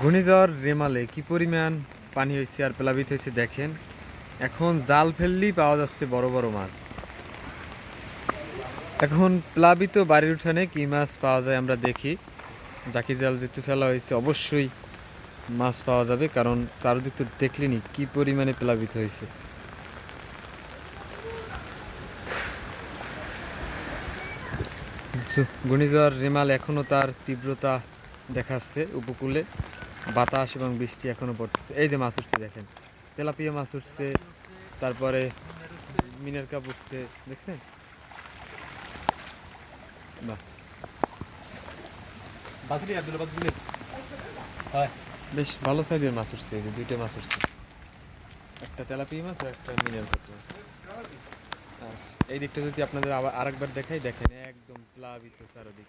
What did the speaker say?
ঘূর্ণিঝড় রেমালে কি পরিমাণ পানি হয়েছে আর প্লাবিত হয়েছে দেখেন। এখন জাল ফেললেই পাওয়া যাচ্ছে বড় বড় মাছ। এখন প্লাবিত বাড়ির উঠানে কি মাছ পাওয়া যায় আমরা দেখি। জাকি জাল যেহেতু ফেলা হয়েছে, অবশ্যই মাছ পাওয়া যাবে, কারণ চারদিক তো দেখলেনি কি পরিমাণে প্লাবিত হয়েছে। ঘূর্ণিঝড় রেমাল এখনও তার তীব্রতা দেখাচ্ছে উপকূলে। বাতাস এবং বৃষ্টি এখনও পড়তেছে। এই যে মাছ উঠছে দেখেন। তেলাপিয়া মাছ উঠছে তারপরে মিনের কাপ উঠছে দেখছেন? বাহ। হয়। বেশ ভালো সাইজের মাছ উঠছে এই যে দুইটা মাছ উঠছে। একটা তেলাপিয়া মাছ আর একটা মিনের কাপ মাছ। আর এই দিকটা যদি আপনাদের আবার আরেকবার দেখাই দেখেন একদম প্লাবিত চারদিক।